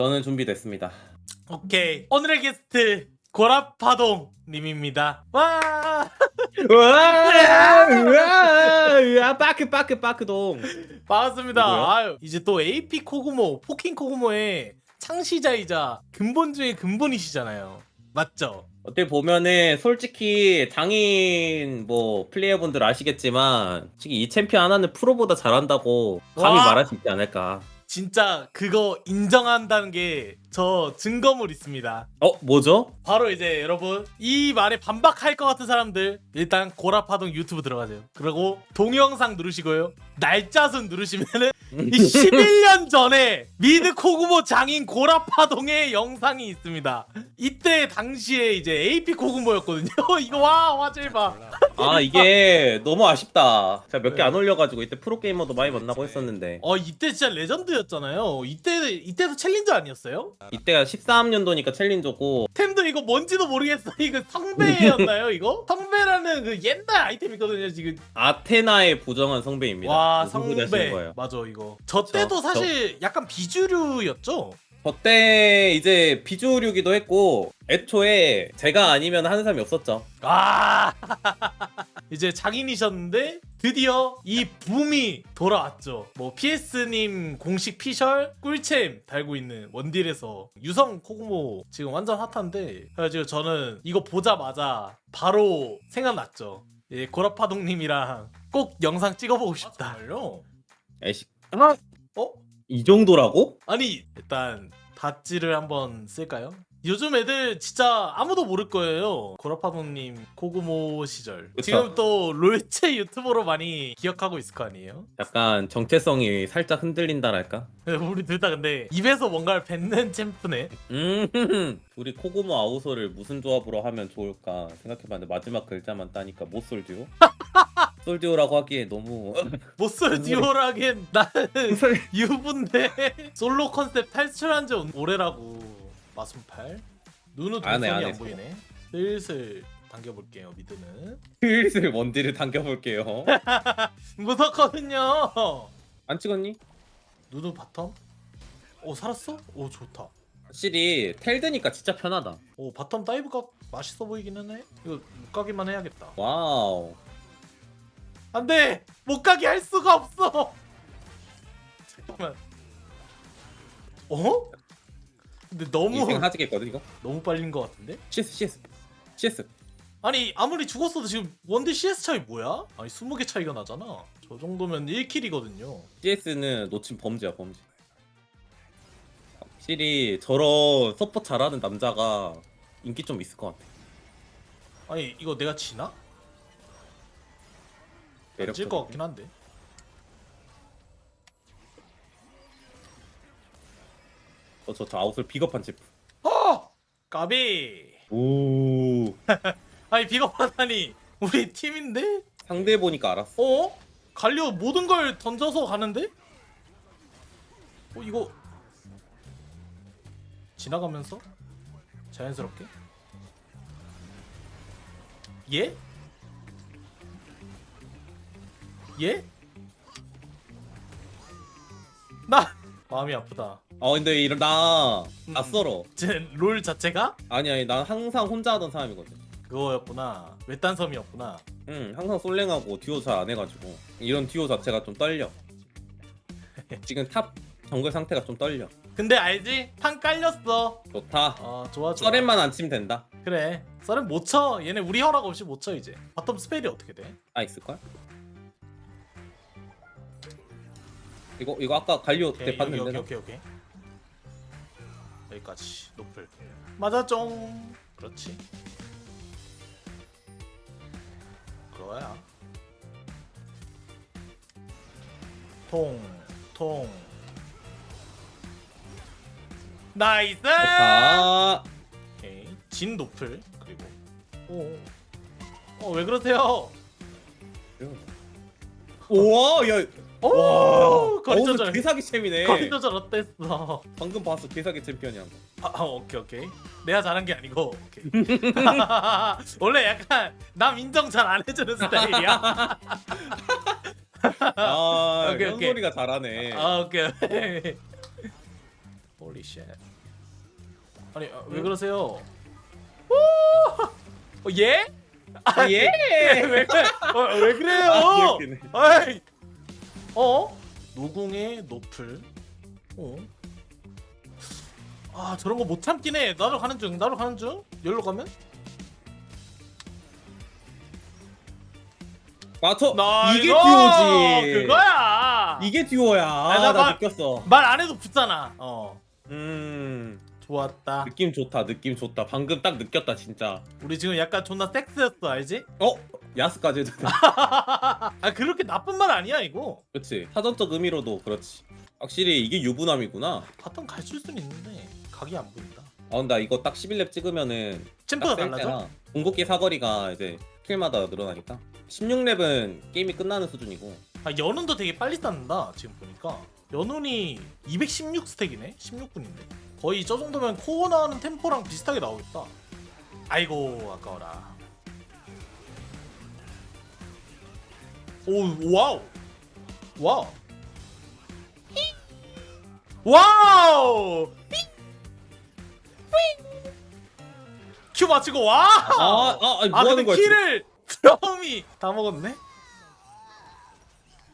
저는 준비됐습니다. 오케이 오늘의 게스트 고라파동 님입니다. 와 우와, 우와, 우와, 빠크 빠크 빠크동. 반갑습니다. 아유, 이제 또 AP 코구모 포킹 코구모의 창시자이자 근본 중의 근본이시잖아요. 맞죠? 어떻게 보면은 솔직히 장인 뭐 플레이어분들 아시겠지만 솔직히 이 챔피언 하나는 프로보다 잘한다고 감히 와. 말할 수 있지 않을까. 진짜 그거 인정한다는 게 저 증거물 있습니다. 어 뭐죠? 바로 이제 여러분 이 말에 반박할 것 같은 사람들 일단 고라파동 유튜브 들어가세요. 그리고 동영상 누르시고요. 날짜순 누르시면은 이 11년 전에 미드 코구모 장인 고라파동의 영상이 있습니다. 이때 당시에 이제 AP 코구모였거든요. 이거 와 화질 봐. 아 이게 너무 아쉽다. 제가 몇 개 안 올려가지고 이때 프로 게이머도 많이 만나고 했었는데 어 이때 진짜 레전드였잖아요. 이때 이때도 챌린저 아니었어요? 이때가 13년도니까 챌린저고 템도 이거 뭔지도 모르겠어. 이거 성배였나요 이거? 성배라는 그 옛날 아이템이거든요 지금. 아테나의 부정한 성배입니다. 와 무슨 소리 하시는 성배 거예요? 맞아 이거 저 때도 저- 사실 약간 비주류였죠? 저때 이제 비주류기도 했고 애초에 제가 아니면 하는 사람이 없었죠. 아 이제 장인이셨는데 드디어 이 붐이 돌아왔죠. 뭐 PS님 공식 피셜 꿀챔 달고 있는 원딜에서 유성 코구모 지금 완전 핫한데 그래가지고 저는 이거 보자마자 바로 생각났죠. 예, 고라파동님이랑 꼭 영상 찍어보고 싶다. 에이 씨. 어? 이 정도라고? 아니 일단 닷지를 한번 쓸까요? 요즘 애들 진짜 아무도 모를 거예요. 고라파동님 코구모 시절. 그쵸. 지금 또 롤체 유튜버로 많이 기억하고 있을 거 아니에요? 약간 정체성이 살짝 흔들린다랄까? 우리 둘 다 근데 입에서 뭔가를 뱉는 챔프네. 음, 우리 코고모 아우소를 무슨 조합으로 하면 좋을까 생각해봤는데 마지막 글자만 따니까 모솔듀오? 솔듀오라고 하기에 너무 모쏠 듀오라기엔 나는 유부인데 솔로 컨셉 탈출한 지 오래라고 마순팔. 안 해, 동선이 안 안, 해, 보이네. 슬슬 당겨볼게요 미드는. 슬슬 먼지를 당겨볼게요. 무섭거든요. 안 찍었니? 누누 바텀? 오 살았어? 오 좋다. 확실히 텔드니까 진짜 편하다. 오 바텀 다이브가 맛있어 보이기는 해. 이거 못 가기만 해야겠다. 와우. 안돼 못 가게 할 수가 없어. 잠깐만. 어? 근데 너무 인생 하지겠거든 이거? 너무 빨린 것 같은데? CS CS CS 아니 아무리 죽었어도 지금 원딜 CS 차이 뭐야? 아니 20개 차이가 나잖아. 저 정도면 1킬이거든요. CS는 놓친 범죄야 범죄. 확실히 저런 서포 잘하는 남자가 인기 좀 있을 것 같아. 아니 이거 내가 지나? 매력적인. 질것 같긴 한데. 어, 저, 저 아웃을 비겁한 제품. 어! 까비. 오. 아니 비겁하다니 우리 팀인데? 상대 보니까 알았어. 어? 갈려 모든 걸 던져서 가는데? 어 이거 지나가면서 자연스럽게 예? 예? 나 마음이 아프다. 아 근데 이런 나 음. 낯설어. 제 롤 자체가 아니 아니 난 항상 혼자 하던 사람이거든. 그거였구나. 외딴 섬이었구나. 응 항상 솔랭하고 듀오 잘 안 해가지고 이런 듀오 자체가 좀 떨려. 지금 탑 정글 상태가 좀 떨려. 근데 알지? 판 깔렸어. 좋다. 어 좋아 좋아. 썰엔만 안 치면 된다. 그래 썰은 못 쳐. 얘네 우리 허락 없이 못 쳐 이제. 바텀 스펠이 어떻게 돼? 아 있을걸? 이거 이거 아까 갈리오 오케이 때 여기 봤는데 오케이 나? 오케이 오케이. 여기까지 노플. 맞아쫑. 그렇지. 그거야. 통, 통. 나이스. 아 오케이. 진 노플 그리고 오. 어왜 그러세요? 우와 야 오 와, 거리 어우, 조절. 개사기 챔이네. 거리 조절 어땠어? 방금 봤어, 개사기 챔피언이 한 거. 아, 아 오케이 오케이. 내가 잘한 게 아니고 오케이. 원래 약간 남 인정 잘 안 해주는 스타일이야. 아, 오케이, 현 오케이. 소리가 잘하네. 아 오케이. 홀리 쉣 아니 아, 왜 그러세요 오! 어, 예? 아, 예. 왜, 그래? 어, 왜 그래요? 아. 아이. 어? 노궁의 노플. 어? 아 저런 거 못 참긴 해. 나로 가는 중. 나로 가는 중. 열로 가면? 맞춰. 나 이게 이거 듀오지. 그거야. 이게 듀오야. 아, 나나 말- 느꼈어. 말 안 해도 붙잖아. 어. 음. 좋았다. 느낌 좋다. 느낌 좋다. 방금 딱 느꼈다 진짜. 우리 지금 약간 존나 섹스였어, 알지? 어? 야스까지 해도 돼. 아 그렇게 나쁜 말 아니야 이거. 그렇지. 사전적 의미로도 그렇지. 확실히 이게 유부남이구나. 바텀 갈줄 수는 있는데 각이 안 보인다. 아, 근데 나 이거 딱 11렙 찍으면은 챔프가 딱셀 달라져? 때나 궁극기 사거리가 이제 킬마다 늘어나니까 16렙은 게임이 끝나는 수준이고 아 연운도 되게 빨리 쌓는다 지금 보니까 연운이 216 스택이네 16분인데 거의 저 정도면 코어 나오는 템포랑 비슷하게 나오겠다 아이고 아까워라 오 와우 와우 와우 큐 맞추고 와! 아, 아, 아니, 뭐아 하는 근데 거야 지금? 키를 드럼이 다 먹었네?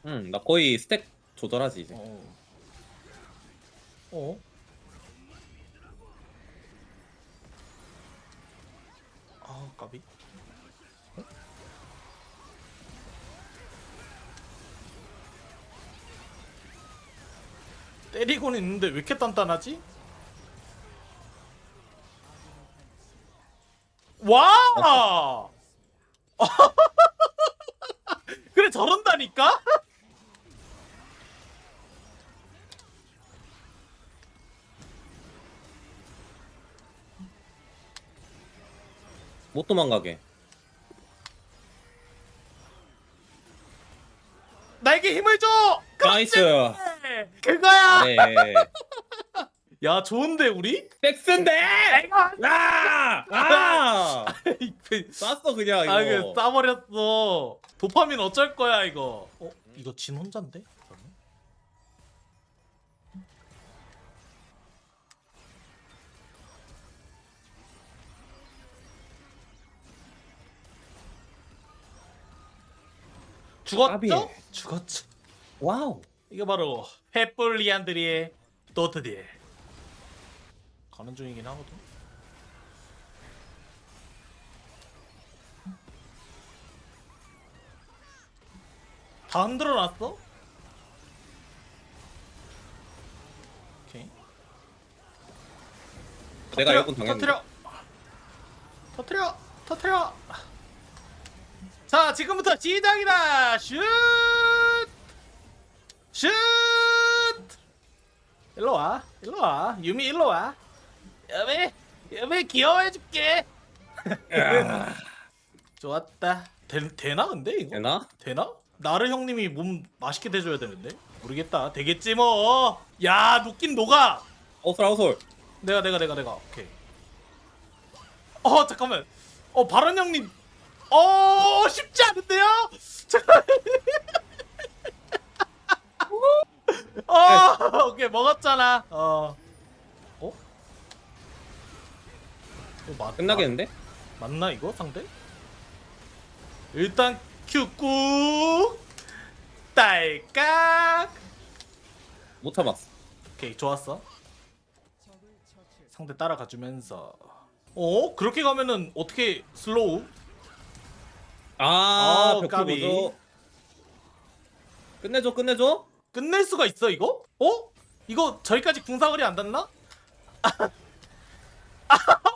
응, 나 거의 스택 조절하지 이제. 어. 어? 아, 까비. 때리고는 있는데 왜 이렇게 단단하지? 와! 그래 저런다니까? 못 도망가게. 나에게 힘을 줘! 나이스. 그거야! 네. 야 좋은데 우리? 백스인데. 아! 아! 그- 쐈어 그냥 이거. 아 이거 싸버렸어 도파민 어쩔 거야 이거 어? 이거 진? 그러면? 죽었죠? 까비해. 죽었죠 와우. 이거 바로 페플리안드리의 도트디에 가는 중이긴 하거든. 다 흔들어 놨어? 오케이. 내가 터트려, 이건 당했는데. 터트려. 터트려 터트려. 자 지금부터 시작이다. 슛 슛! 일로 와, 일로 와, 유미 일로 와. 여배, 여배 귀여워해줄게. 야, 좋았다. 되, 되나 근데 이거? 되나? 되나? 나를 형님이 몸 맛있게 대줘야 되는데. 모르겠다. 되겠지 뭐. 야, 녹긴 녹아. 아웃솔 아웃솔. 내가 내가 내가 내가. 오케이. 어 잠깐만. 어 바른 형님. 어 쉽지 않은데요? 잠깐. 어 오케이 먹었잖아. 어. 어? 이거 맞, 끝나겠는데? 맞, 맞나 이거 상대? 일단 큐 꾹. 딸깍. 못 참았어. 오케이 좋았어. 상대 따라가 주면서. 어 그렇게 가면은 어떻게 슬로우? 아, 어, 벽돌 까비. 보조. 끝내줘, 끝내줘. 끝낼 수가 있어 이거? 어? 이거 저기까지 궁사거리 안 닿나?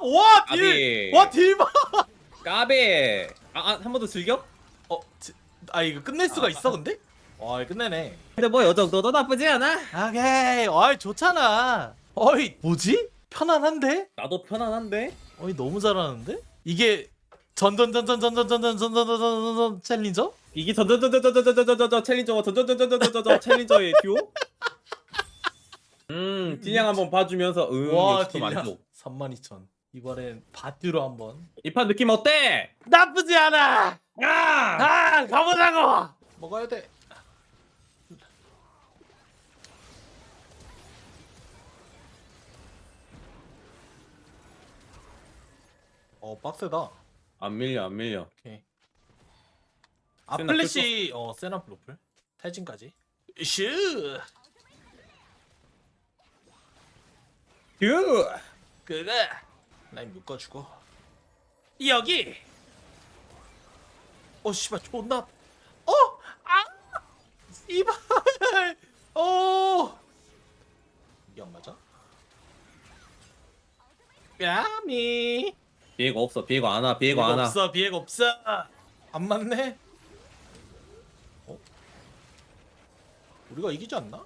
와 딜! 와 딜봐! 까베. 아, 아 한 번 더 즐겨? 어, 지- 아 이거 끝낼 수가 있어 근데? 와 이거 끝내네. 근데 뭐 요 정도도 나쁘지 않아. 오케이, 어이 좋잖아. 어이 뭐지? 편안한데? 나도 편안한데. 어이 너무 잘하는데? 이게 전전전전전전전전전전전전전 챌린저? 이게 저저저저저저저저저 챌린저와 던전던전던전전 챌린저의 듀오? 음, 진양 한번 봐주면서 음, 와 역시 만족. 32,000 이번엔 바듀로 한번 이 판 느낌 어때? 나쁘지 않아 아! 아 가보자고 먹어야 돼 어, 빡세다. 안 밀려, 안 밀려. 오케이. 아 플래시 어 세나 로플 탈진까지. 슈. 휴 그래. 라인 묶어주고. 여기. 어 씨발 존나. 어. 아. 이발. 어. 이게 안 맞아? 야미. 비에가 없어 비에가 안와 비에가 안와 없어 비에가 없어. 안 맞네. 우리가 이기지 않나?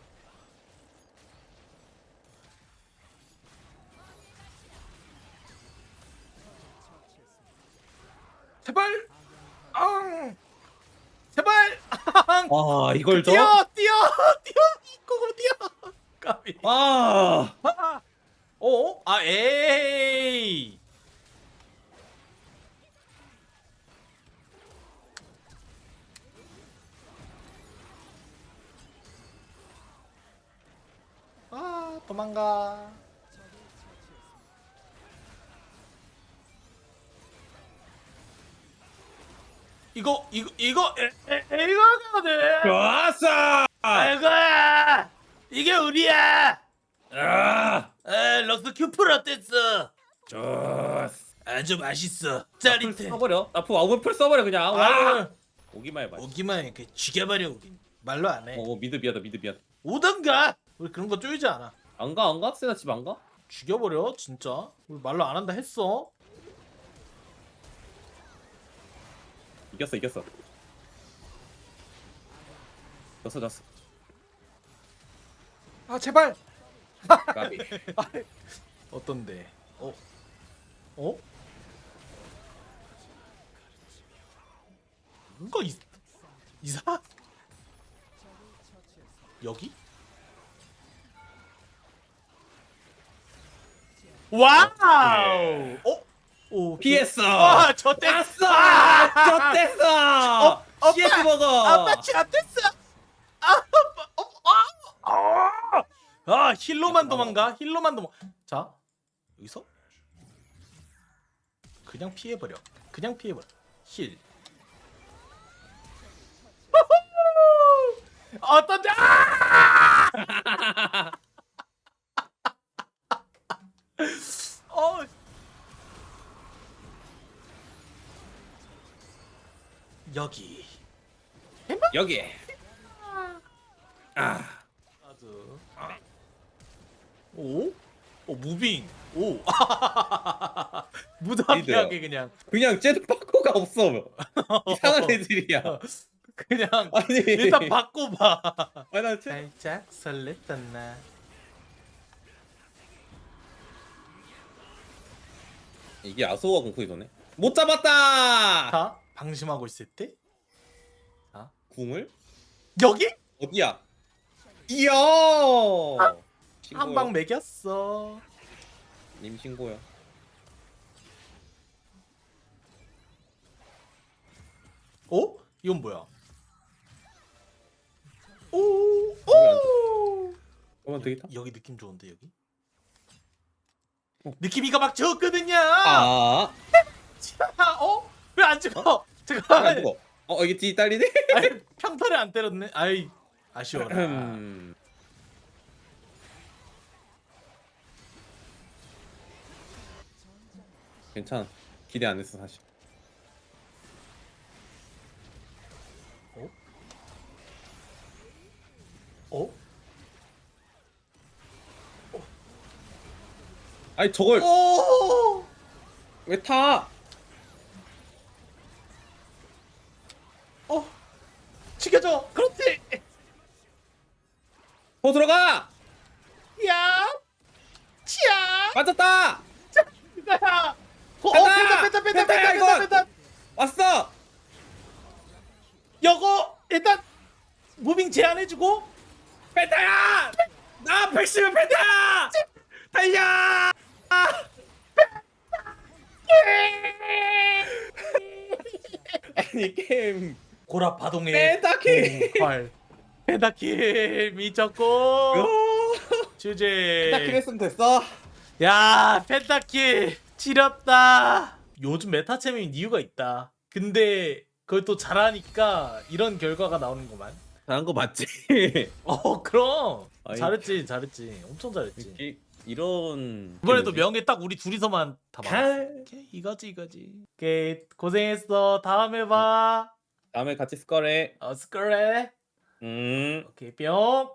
제발. 앙. 제발. 앙. 아 이걸 줘? 뛰어 뛰어 뛰어 이거 뛰어. 까비. 아 아. 어? 아 에이. 도망가. 이거 이거 이거 이거거든. 좋았어 아이고야 이게 우리야. 아 에 럭스 큐플 어땠어? 좋았어 아주 맛있어. 풀 짜릿해. 써버려 나프 와우풀 써버려 그냥 와 아, 오기만 해봐 오기만 해. 그 죽여버려 우린. 말로 안 해. 어 미드 미안하다 미드 미안 오던가. 우리 그런 거 쪼이지 않아. 안 가 안 가? 세나 집 안 가? 죽여버려 진짜. 우리 말로 안 한다 했어. 이겼어 이겼어 졌어 졌어 아 제발. 까비 어떤데? 어? 어? 뭔가 이 이사? 여기? 와우! 어? 오 피했어 아, 저 때. 아싸 아! 졌댔어 어! CS 먹어 아빠 잘됐어. 아, 아빠, 어, 아, 아, 아, 힐로만 도망가. 힐로만 도망. 자, 여기서 그냥 피해 버려. 그냥 피해 버려. 힐. 어떤데? 아! 어. 여기. 여기 아 아주. 오? 오 무빙. 오. 무담하게 그냥 그냥 빠꾸가 없어 이상한 애들이야 그냥 아니 일단 바꿔봐. 아니 나 쟤... 살짝 설렜던 나. 이게 아소가 공포이 도네 못 잡았다 자 방심하고 있을 때 궁을 여기 어디야 이야 한 방 매겼어. 님 신고요 어? 이건 뭐야? 오, 안 오. 그러면 되겠다 여기 느낌 좋은데 여기? 느낌이가 막 좋거든요. 아 어? 왜 안 죽어? 잠깐. 안 죽어 어 이게 뒤 딸리네 아이, 평타를 안 때렸네. 아이 아쉬워라. 음. 괜찮아 기대 안 했어 사실 어? 아니 저걸 오! 왜 타? 맞았다! 이거야. 어! 뺐다, 뺐다, 뺐다, 뺐다, 뺐다, 이건! 뺐다, 뺐다. 왔어! 여거 일단 무빙 제한해주고. 펜타야! 나 백시면 펜타야! 달려! 아니 게임. 고라 파동에 펜타킬 발 펜타킬 미쳤고. 어, 주제. 펜타킬 했으면 됐어 야 펜타킬 지렸다 요즘 메타 챔인 이유가 있다. 근데 그걸 또 잘하니까 이런 결과가 나오는구만. 잘한 거 맞지? 어 그럼 아이. 잘했지 잘했지 엄청 잘했지. 이, 이런 이번에도? 명예 딱 우리 둘이서만 다 맞았어. 칼. 오케이, 이거지 이거지. 오케이 고생했어. 다음에 봐. 다음에 같이 스컬해. 어 스크래. 음. 오케이 뿅.